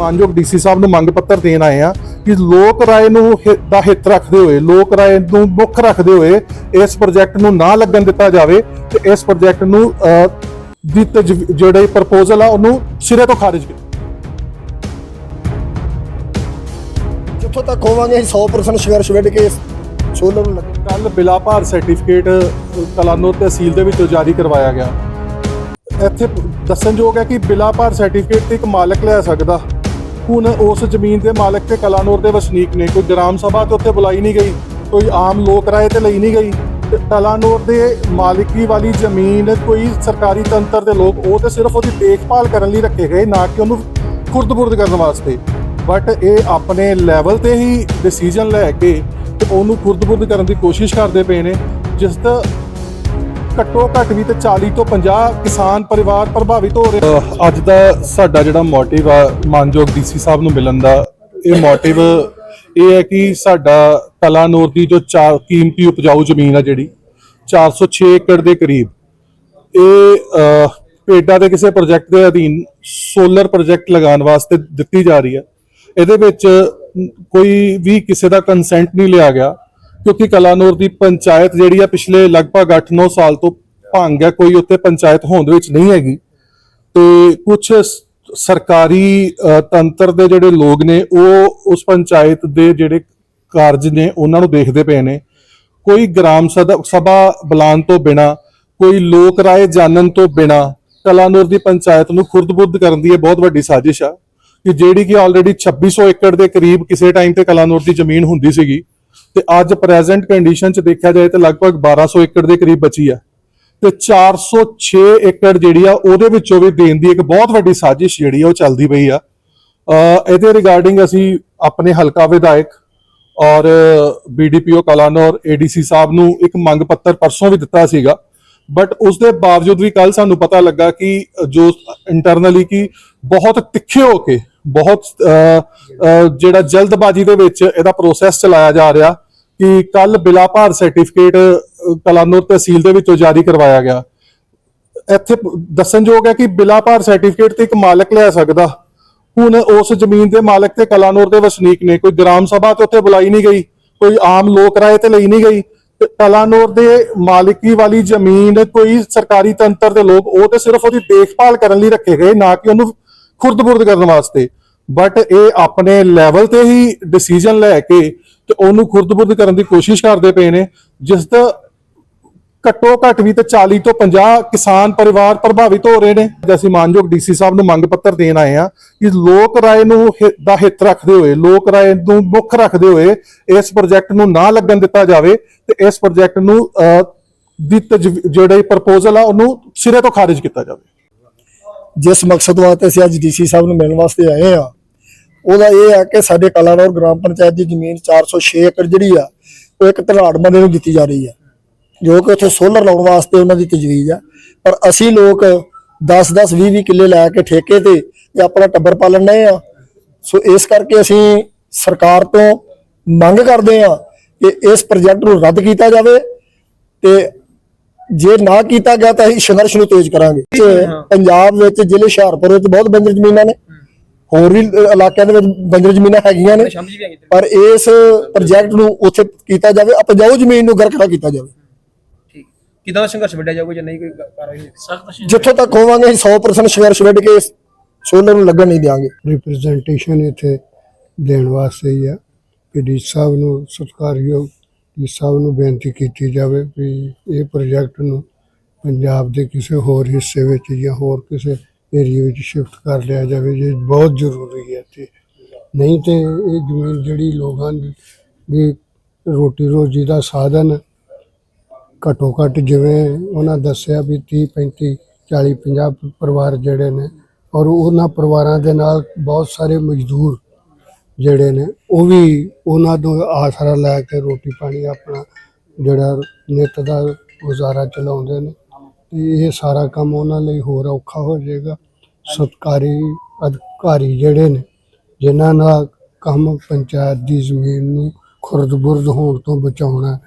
ਮਾਨਯੋਗ ਡੀਸੀ ਸਾਹਿਬ ਨੂੰ ਮੰਗ ਪੱਤਰ ਦੇਣ ਆਏ ਆ ਕਿ ਲੋਕ ਰਾਏ ਨੂੰ ਦਾ ਹਿੱਤ ਰੱਖਦੇ ਹੋਏ ਲੋਕ ਰਾਏ ਨੂੰ ਮੁੱਖ ਰੱਖਦੇ ਹੋਏ ਇਸ ਪ੍ਰੋਜੈਕਟ ਨੂੰ ਨਾ ਲੱਗਣ ਦਿੱਤਾ ਜਾਵੇ ਤੇ ਇਸ ਪ੍ਰੋਜੈਕਟ ਨੂੰ ਦੀ ਜਿਹੜੇ ਪ੍ਰਪੋਜ਼ਲ ਆ ਉਹਨੂੰ ਸਿਰੇ ਤੋਂ ਖਾਰਿਜ ਕੀਤਾ ਜਿੱਥੋਂ ਤੱਕ ਹੋਵਾਂਗੇ ਅਸੀਂ 100% ਸੰਘਰਸ਼ ਵਿੱਢ ਕੇ ਸੋਲਰ ਨੂੰ ਲੱਗੇ। ਕੱਲ ਬਿਲਾਪਾਰ ਸਰਟੀਫਿਕੇਟ ਕਲਾਨੋ ਤਹਿਸੀਲ ਦੇ ਵਿੱਚੋਂ ਜਾਰੀ ਕਰਵਾਇਆ ਗਿਆ। ਇੱਥੇ ਦੱਸਣਯੋਗ ਹੈ ਕਿ ਬਿਲਾਪਾਰ ਸਰਟੀਫਿਕੇਟ ਤੇ ਇੱਕ ਮਾਲਕ ਲੈ ਸਕਦਾ। ਹੁਣ ਉਸ ਜ਼ਮੀਨ ਦੇ ਮਾਲਕ ਤੇ ਕਲਾਨੌਰ ਦੇ ਵਸਨੀਕ ਨੇ। ਕੋਈ ਗ੍ਰਾਮ ਸਭਾ ਤੇ ਉੱਥੇ ਬੁਲਾਈ ਨਹੀਂ ਗਈ, ਕੋਈ ਆਮ ਲੋਕ ਰਾਏ ਤੇ ਲਈ ਨਹੀਂ ਗਈ। ਤੇ ਕਲਾਨੌਰ ਦੇ ਮਾਲਕੀ ਵਾਲੀ ਜ਼ਮੀਨ ਕੋਈ ਸਰਕਾਰੀ ਤੰਤਰ ਦੇ ਲੋਕ, ਉਹ ਤੇ ਸਿਰਫ ਉਹਦੀ ਦੇਖਭਾਲ ਕਰਨ ਲਈ ਰੱਖੇ ਗਏ, ਨਾ ਕਿ ਉਹਨੂੰ ਖੁਰਦ-ਬੁਰਦ ਕਰਨ ਵਾਸਤੇ। ਬਟ ਇਹ ਆਪਣੇ ਲੈਵਲ ਤੇ ਹੀ ਡਿਸੀਜਨ ਲੈ ਕੇ ਤੇ ਉਹਨੂੰ ਖੁਰਦ-ਬੁਰਦ ਕਰਨ ਦੀ ਕੋਸ਼ਿਸ਼ ਕਰਦੇ ਪਏ ਨੇ। ਜਿਸ ਦਾ ਘੱਟੋ ਘੱਟ ਵੀ ਤੇ 40 ਤੋਂ 50 ਕਿਸਾਨ ਪਰਿਵਾਰ ਪ੍ਰਭਾਵਿਤ ਹੋ ਰਹੇ ਅੱਜ ਦਾ ਸਾਡਾ ਜਿਹੜਾ ਮੋਟਿਵ ਆ ਮਾਨਯੋਗ ਡੀਸੀ ਸਾਹਿਬ ਨੂੰ ਮਿਲਣ ਦਾ ਇਹ ਮੋਟਿਵ ਇਹ ਹੈ ਕਿ ਸਾਡਾ ਕਲਾਨੌਰ ਦੀ ਜੋ ਚਾਰ ਕੀਮਤੀ ਉਪਜਾਊ ਜ਼ਮੀਨ ਆ ਜਿਹੜੀ 406 ਏਕੜ ਦੇ ਕਰੀਬ ਇਹ ਅਹ, ਦੇ ਕਿਸੇ ਪ੍ਰੋਜੈਕਟ ਦੇ ਅਧੀਨ ਸੋਲਰ ਪ੍ਰੋਜੈਕਟ ਲਗਾਉਣ ਵਾਸਤੇ ਦਿੱਤੀ ਜਾ ਰਹੀ ਹੈ। ਇਹਦੇ ਵਿੱਚ ਕੋਈ ਵੀ ਕਿਸੇ ਦਾ ਕੰਸੈਂਟ ਨਹੀਂ ਲਿਆ ਗਿਆ। ਕਿਉਂਕਿ ਕਲਾਨੌਰ ਦੀ ਪੰਚਾਇਤ ਜਿਹੜੀ ਆ ਪਿਛਲੇ ਲਗਭਗ 8-9 ਸਾਲ ਤੋਂ ਭੰਗ ਹੈ ਕੋਈ ਉੱਤੇ ਪੰਚਾਇਤ ਹੋਂਦ ਵਿੱਚ ਨਹੀਂ ਹੈਗੀ। ਤੇ ਕੁਝ ਸਰਕਾਰੀ ਤੰਤਰ ਦੇ ਜਿਹੜੇ ਲੋਕ ਨੇ, ਉਹ ਉਸ ਪੰਚਾਇਤ ਦੇ ਜਿਹੜੇ ਕਾਰਜ ਨੇ, ਉਹਨਾਂ ਨੂੰ ਦੇਖਦੇ ਪਏ ਨੇ। ਕੋਈ ਗ੍ਰਾਮ ਸਦ- ਸਭਾ ਬੁਲਾਉਣ ਤੋਂ ਬਿਨਾ, ਕੋਈ ਲੋਕ ਰਾਏ ਜਾਣਨ ਤੋਂ ਬਿਨਾ, ਕਲਾਨੌਰ ਦੀ ਪੰਚਾਇਤ ਨੂੰ ਖੁਰਦ-ਬੁਰਦ ਕਰਨ ਦੀ ਇਹ ਬਹੁਤ ਵੱਡੀ ਸਾਜ਼ਿਸ਼ ਆ ਕਿ ਜਿਹੜੀ ਕਿ ਆਲਰੇਡੀ 2600 ਏਕੜ ਦੇ ਕਰੀਬ ਕਿਸੇ ਟਾਈਮ ਤੇ ਕਲਾਨੌਰ ਦੀ ਜ਼ਮੀਨ ਹੁੰਦੀ ਸੀਗੀ ਤੇ ਅੱਜ ਪ੍ਰੈਜ਼ੈਂਟ ਕੰਡੀਸ਼ਨ 'ਚ ਦੇਖਿਆ ਜਾਏ ਤਾਂ ਲਗਭਗ 1200 ਏਕੜ ਦੇ ਕਰੀਬ ਬਚੀ ਆ। ਤੇ 406 ਏਕੜ ਜਿਹੜੀ ਆ, ਉਹਦੇ ਵਿੱਚੋਂ ਵੀ ਦੇਣ ਦੀ ਇੱਕ ਬਹੁਤ ਵੱਡੀ ਸਾਜ਼ਿਸ਼ ਜਿਹੜੀ ਆ, ਉਹ ਚੱਲਦੀ ਪਈ ਆ। ਇਹਦੇ ਰਿਗਾਰਡਿੰਗ ਅਸੀਂ ਆਪਣੇ ਹਲਕਾ ਵਿਧਾਇਕ ਔਰ ਬੀਡੀਪੀਓ ਕਲਾਨੌਰ ਏਡੀਸੀ ਸਾਹਿਬ ਨੂੰ ਇੱਕ ਮੰਗ ਪੱਤਰ ਪਰਸੋਂ ਵੀ ਦਿੱਤਾ ਸੀਗਾ। ਬਟ ਉਸ ਦੇ ਬਾਵਜੂਦ ਵੀ ਕੱਲ ਸਾਨੂੰ ਪਤਾ ਲੱਗਾ ਕਿ ਜੋ ਇੰਟਰਨਲੀ ਕਿ ਬਹੁਤ ਤਿੱਖੇ ਹੋ ਕੇ, ਬਹੁਤ ਜਿਹੜਾ ਜਲਦਬਾਜ਼ੀ ਦੇ ਵਿੱਚ ਇਹਦਾ ਪ੍ਰੋਸੈਸ ਚਲਾਇਆ ਜਾ ਰਿਹਾ ਕਿ ਕੱਲ ਬਿਲਾਪਾਰ ਸਰਟੀਫਿਕੇਟ ਕਲਾਨੌਰ ਤਹਿਸੀਲ ਦੇ ਵਿੱਚੋਂ ਜਾਰੀ ਕਰਵਾਇਆ ਗਿਆ। ਇੱਥੇ ਦੱਸਣਯੋਗ ਹੈ ਕਿ ਬਿਲਾ ਭਾਰ ਸਰਟੀਫਿਕੇਟ ਤੇ ਇੱਕ ਮਾਲਕ ਲੈ ਸਕਦਾ। ਹੁਣ ਉਸ ਜ਼ਮੀਨ ਦੇ ਮਾਲਕ ਤੇ ਕਲਾਨੌਰ ਦੇ ਵਸਨੀਕ ਨੇ, ਕੋਈ ਗ੍ਰਾਮ ਸਭਾ ਤੇ ਉੱਥੇ ਬੁਲਾਈ ਨਹੀਂ ਗਈ, ਕੋਈ ਆਮ ਲੋਕ ਰਾਏ ਤੇ ਲਈ ਨਹੀਂ ਗਈ। ਤੇ ਦੇ ਮਾਲਕੀ ਵਾਲੀ ਜ਼ਮੀਨ ਕੋਈ ਸਰਕਾਰੀ ਤੰਤਰ ਦੇ ਲੋਕ, ਉਹ ਤੇ ਸਿਰਫ ਉਹਦੀ ਦੇਖਭਾਲ ਕਰਨ ਲਈ ਰੱਖੇ ਗਏ, ਨਾ ਕਿ ਉਹਨੂੰ ਖੁਰਦ-ਬੁਰਦ ਕਰਨ ਵਾਸਤੇ। ਬਟ ਇਹ ਆਪਣੇ ਲੈਵਲ ਤੇ ਹੀ ਡਿਸੀਜਨ ਲੈ ਕੇ ਤੇ ਉਹਨੂੰ ਖੁਰਦ-ਬੁਰਦ ਕਰਨ ਦੀ ਕੋਸ਼ਿਸ਼ ਕਰਦੇ ਪਏ ਨੇ, ਜਿਸ ਦਾ ਘੱਟੋ ਘੱਟ ਵੀ ਤੇ 40 ਤੋਂ 50 ਕਿਸਾਨ ਪਰਿਵਾਰ ਪ੍ਰਭਾਵਿਤ ਹੋ ਰਹੇ ਨੇ। ਅੱਜ ਅਸੀਂ ਮਾਨਯੋਗ ਡੀਸੀ ਸਾਹਿਬ ਨੂੰ ਮੰਗ ਪੱਤਰ ਦੇਣ ਆਏ ਆ ਕਿ ਲੋਕ ਰਾਏ ਨੂੰ ਹਿ- ਦਾ ਹਿੱਤ ਰੱਖਦੇ ਹੋਏ, ਲੋਕ ਰਾਏ ਨੂੰ ਮੁੱਖ ਰੱਖਦੇ ਹੋਏ ਇਸ ਪ੍ਰੋਜੈਕਟ ਨੂੰ ਨਾ ਲੱਗਣ ਦਿੱਤਾ ਜਾਵੇ ਤੇ ਇਸ ਪ੍ਰੋਜੈਕਟ ਨੂੰ ਦੀ ਤਜਵੀ- ਜਿਹੜੇ ਪ੍ਰਪੋਜ਼ਲ ਆ, ਉਹਨੂੰ ਸਿਰੇ ਤੋਂ ਖਾਰਿਜ ਕੀਤਾ ਜਾਵੇ। ਜਿਸ ਮਕਸਦ ਵਾਸਤੇ ਅਸੀਂ ਅੱਜ ਡੀਸੀ ਸਾਹਿਬ ਨੂੰ ਮਿਲਣ ਵਾਸਤੇ ਆਏ ਆ ਉਹਦਾ ਇਹ ਆ ਕਿ ਸਾਡੇ ਕਲਾਨੌਰ ਗ੍ਰਾਮ ਪੰਚਾਇਤ ਦੀ ਜ਼ਮੀਨ 406 ਏਕੜ ਜਿਹੜੀ ਆ, ਉਹ ਇੱਕ ਧਨਾੜ ਬੰਦੇ ਨੂੰ ਦਿੱਤੀ ਜਾ ਰਹੀ ਆ। ਜੋ ਕਿ ਉੱਥੇ ਸੋਲਰ ਲਾਉਣ ਵਾਸਤੇ ਉਹਨਾਂ ਦੀ ਤਜਵੀਜ਼ ਆ। ਪਰ ਅਸੀਂ ਲੋਕ 10 10 20 20 ਕਿੱਲੇ ਲੈ ਕੇ ਠੇਕੇ ਤੇ ਤੇ ਆਪਣਾ ਟੱਬਰ ਪਾਲਣ ਡਏ ਆ। ਸੋ ਇਸ ਕਰਕੇ ਅਸੀਂ ਸਰਕਾਰ ਤੋਂ ਮੰਗ ਕਰਦੇ ਆ ਕਿ ਇਸ ਪ੍ਰੋਜੈਕਟ ਨੂੰ ਰੱਦ ਕੀਤਾ ਜਾਵੇ ਤੇ ਜੇ ਨਾ ਕੀਤਾ ਗਿਆ ਤਾਂ ਅਸੀਂ ਸੰਘਰਸ਼ ਨੂੰ ਤੇਜ਼ ਕਰਾਂਗੇ। ਪੰਜਾਬ ਵਿੱਚ ਜ਼ਿਲ੍ਹੇ ਹੁਸ਼ਿਆਰਪੁਰ ਵਿੱਚ ਬਹੁਤ ਬੰਜਰ ਜ਼ਮੀਨਾਂ ਨੇ। ਹੋਰ ਵੀ ਇਲਾਕਿਆਂ ਦੇ ਵਿੱਚ ਬੰਜਰ ਜ਼ਮੀਨਾਂ ਹੈਗੀਆਂ ਨੇ। ਪਰ ਇਸ ਪ੍ਰੋਜੈਕਟ ਨੂੰ ਉੱਥੇ ਕੀਤਾ ਜਾਵੇ ਉਪਜਾਊ ਜ਼ਮੀਨ ਨੂੰ ਗਰਕਰਾ ਕੀਤਾ ਜਾਵੇ। ਕਿਦਾਂ ਦਾ ਸੰਘਰਸ਼ ਵੱਢਿਆ ਜਾਊਗਾ ਜੇ ਨਹੀਂ ਕੋਈ ਕਾਰਵਾਈ ਹੋਈ ਸਖਤ ਜਿੱਥੋਂ ਤੱਕ ਹੋਵਾਂਗੇ ਅਸੀਂ 100% ਸੰਘਰਸ਼ ਵਿੱਢ ਕੇ ਸੋਲਰ ਨੂੰ ਲੱਗਣ ਨਹੀਂ ਦਿਆਂਗੇ। ਰਿਪਰੈਜ਼ੈਂਟੇਸ਼ਨ ਇੱਥੇ ਦੇਣ ਵਾਸਤੇ ਹੀ ਆ। ਕਿ ਡੀ ਸਾਹਿਬ ਨੂੰ ਸਤਿਕਾਰਯੋਗ ਡੀ ਸਾਹਿਬ ਨੂੰ ਬੇਨਤੀ ਕੀਤੀ ਜਾਵੇ ਵੀ ਇਹ ਪ੍ਰੋਜੈਕਟ ਨੂੰ ਪੰਜਾਬ ਦੇ ਕਿਸੇ ਹੋਰ ਹਿੱਸੇ ਵਿੱਚ ਜਾਂ ਹੋਰ ਕਿਸੇ ਏਰੀਆ ਵਿੱਚ ਸ਼ਿਫਟ ਕਰ ਲਿਆ ਜਾਵੇ ਜੇ ਬਹੁਤ ਜ਼ਰੂਰੀ ਹੈ ਤੇ ਨਹੀਂ ਤੇ ਇਹ ਜ਼ਮੀਨ ਜਿਹੜੀ ਲੋਕਾਂ ਦੀ ਦੀ ਰੋਟੀ ਰੋਜੀ ਦਾ ਸਾਧਨ ਘੱਟੋ ਘੱਟ ਜਿਵੇਂ ਉਹਨਾਂ ਦੱਸਿਆ ਵੀ 30 35 40 50 ਪਰਿਵਾਰ ਜਿਹੜੇ ਨੇ ਔਰ ਉਹਨਾਂ ਪਰਿਵਾਰਾਂ ਦੇ ਨਾਲ ਬਹੁਤ ਸਾਰੇ ਮਜ਼ਦੂਰ ਜਿਹੜੇ ਨੇ, ਉਹ ਵੀ ਉਹਨਾਂ ਤੋਂ ਆਸਰਾ ਲੈ ਕੇ ਰੋਟੀ ਪਾਣੀ ਆਪਣਾ ਜਿਹੜਾ ਨਿੱਤ ਦਾ ਗੁਜ਼ਾਰਾ ਚਲਾਉਂਦੇ ਨੇ ਤੇ ਇਹ ਸਾਰਾ ਕੰਮ ਉਹਨਾਂ ਲਈ ਹੋਰ ਔਖਾ ਹੋ ਜਾਏਗਾ। ਸਤਕਾਰੀ ਅਧਿਕਾਰੀ ਜਿਹੜੇ ਨੇ, ਜਿਨ੍ਹਾਂ ਨਾਲ ਕੰਮ ਪੰਚਾਇਤ ਦੀ ਜ਼ਮੀਨ ਨੂੰ ਖੁਰਦ-ਬੁਰਦ ਹੋਣ ਤੋਂ ਬਚਾਉਣਾ